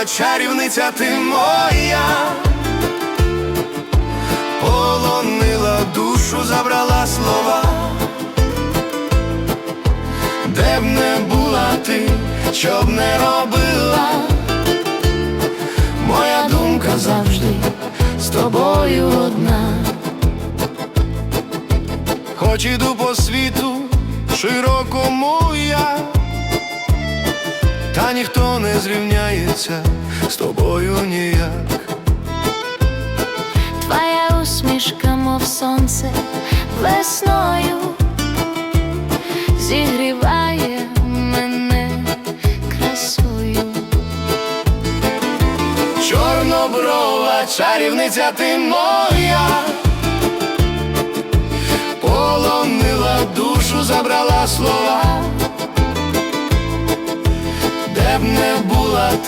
чорноброва чарівниця ти моя, полонила душу, забрала слова, де б не була ти, що б не робила, моя думка завжди з тобою одна. Хоч іду по світу широкому та ніхто не зрівняється з тобою ніяк. Твоя усмішка, мов сонце весною, зігріває мене красою. Чорноброва чарівниця ти моя, полонила душу, забрала слова, не була ти.